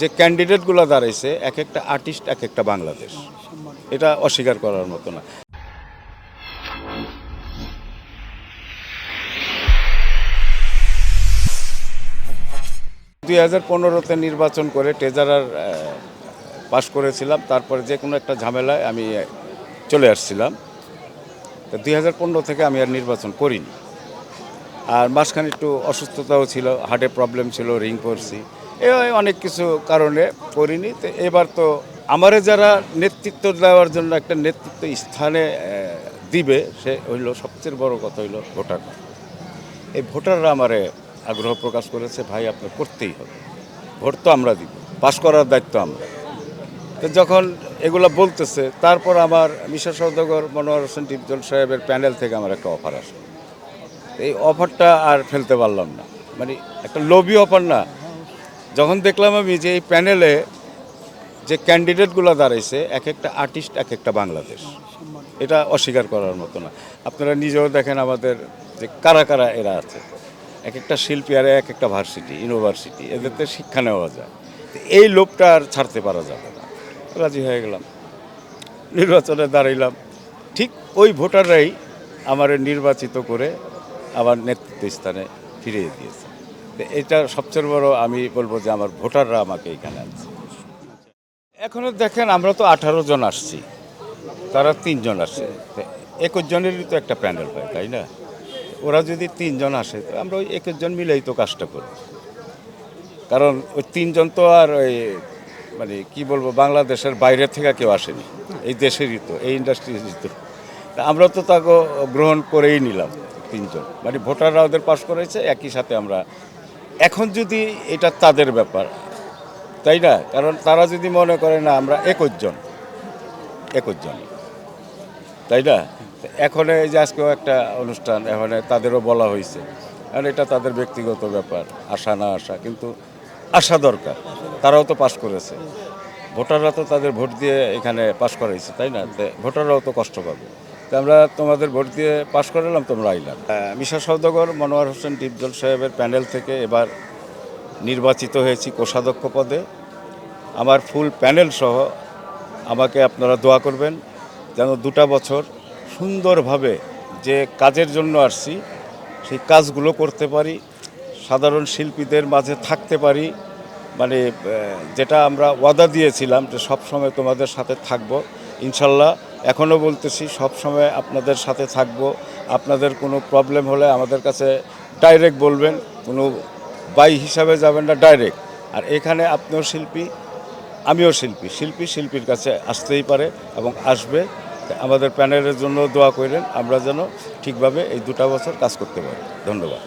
যে ক্যান্ডিডেটগুলো দাঁড়াইছে, এক একটা আর্টিস্ট এক একটা বাংলাদেশ। এটা অস্বীকার করার মতো না। দুই হাজার পনেরোতে নির্বাচন করে ট্রেজারার পাশ করেছিলাম। তারপরে যে কোনো একটা ঝামেলায় আমি চলে আসছিলাম। তো দুই হাজার পনেরো থেকে আমি আর নির্বাচন করিনি। আর মাঝখানে একটু অসুস্থতাও ছিল হার্টে প্রবলেম ছিল রিং করছি। এই অনেক কিছু কারণে করিনি। তো এবার তো আমারে যারা নেতৃত্ব দেওয়ার জন্য একটা নেতৃত্ব স্থানে দিবে, সে হইল সবচেয়ে বড় কথা হইল ভোটার। এই ভোটাররা আমারে আগ্রহ প্রকাশ করেছে, ভাই আপনার করতেই হবে। ভোট তো আমরা দিব, পাশ করার দায়িত্ব আমরা। তো যখন এগুলো বলতেছে, তারপর আমার মিশা সৌদাগর মনোয়ার হোসেন টিপজল সাহেবের প্যানেল থেকে আমার একটা অফার আসে এই অফারটা আর ফেলতে পারলাম না। মানে একটা লোভি অফার না যখন দেখলাম আমি যে এই প্যানেলে যে ক্যান্ডিডেটগুলো দাঁড়াইছে এক একটা আর্টিস্ট এক একটা বাংলাদেশ। এটা অস্বীকার করার মতো না। আপনারা নিজেও দেখেন আমাদের যে কারা কারা এরা আছে। এক একটা শিল্পী আর এক একটা ভার্সিটি, ইউনিভার্সিটি এদেরতে শিক্ষা নেওয়া যায়। এই লোভটা আর ছাড়তে পারা যাবে না। রাজি হয়ে গেলাম। নির্বাচনে দাঁড়াইলাম। ঠিক ওই ভোটাররাই আমার নির্বাচিত করে আমার নেতৃত্ব স্থানে ফিরিয়ে দিয়েছে। এটা সবচেয়ে বড় আমি বলব যে আমার ভোটাররা আমাকে এখানে আনছে এখনও দেখেন আমরা তো আঠারো জন আসছি, তারা তিনজন আসে একুশ জনেরই তো একটা প্যানেল হয়, তাই না? ওরা যদি তিনজন আসে, তো আমরা ওই একুশ জন মিলেই তো কাজটা করি। কারণ ওই তিনজন তো আর ওই মানে কি বলব, বাংলাদেশের বাইরে থেকে কেউ আসেনি। এই দেশেরই তো, এই ইন্ডাস্ট্রিরই তো আমরা তো তাকে গ্রহণ করেই নিলাম, তিনজন। মানে ভোটাররা ওদের পাশ করেছে, একই সাথে আমরা এখন যদি এটা তাদের ব্যাপার, তাই না? কারণ তারা যদি মনে করে, না, আমরা একুশ জন একুশ জন। তাই না? এখন এই যে আজকেও একটা অনুষ্ঠান, এখানে তাদেরও বলা হয়েছে। কারণ এটা তাদের ব্যক্তিগত ব্যাপার, আশা না আসা কিন্তু আসা দরকার। তারাও তো পাশ করেছে। ভোটাররা তো তাদের ভোট দিয়ে এখানে পাশ করাইছে, তাই না? ভোটাররাও তো কষ্ট পাবে। তো আমরা তোমাদের ভোট দিয়ে পাশ করালাম তোমরা আইলাম আহ, মিশা সৌদাগর মনোয়ার হোসেন ডিপজল সাহেবের প্যানেল থেকে এবার নির্বাচিত হয়েছি কোষাধ্যক্ষ পদে। আমার ফুল প্যানেল সহ আমাকে আপনারা দোয়া করবেন যেন দুটা বছর সুন্দরভাবে যে কাজের জন্য আসছি সেই কাজগুলো করতে পারি সাধারণ শিল্পীদের মাঝে থাকতে পারি। মানে যেটা আমরা ওয়াদা দিয়েছিলাম যে সব সময় তোমাদের সাথে থাকব। ইনশাল্লাহ, এখনও বলতেছি, সব সময় আপনাদের সাথে থাকব। আপনাদের কোনো প্রবলেম হলে আমাদের কাছে ডাইরেক্ট বলবেন, কোনো বাই হিসাবে যাবেন না, ডাইরেক্ট। আর এখানে আপনিও শিল্পী, আমিও শিল্পী শিল্পী শিল্পীর কাছে আসতেই পারে এবং আসবে। আমাদের প্যানেলের জন্য দোয়া করেন, আমরা যেন ঠিকভাবে এই দুটা বছর কাজ করতে পারি। ধন্যবাদ।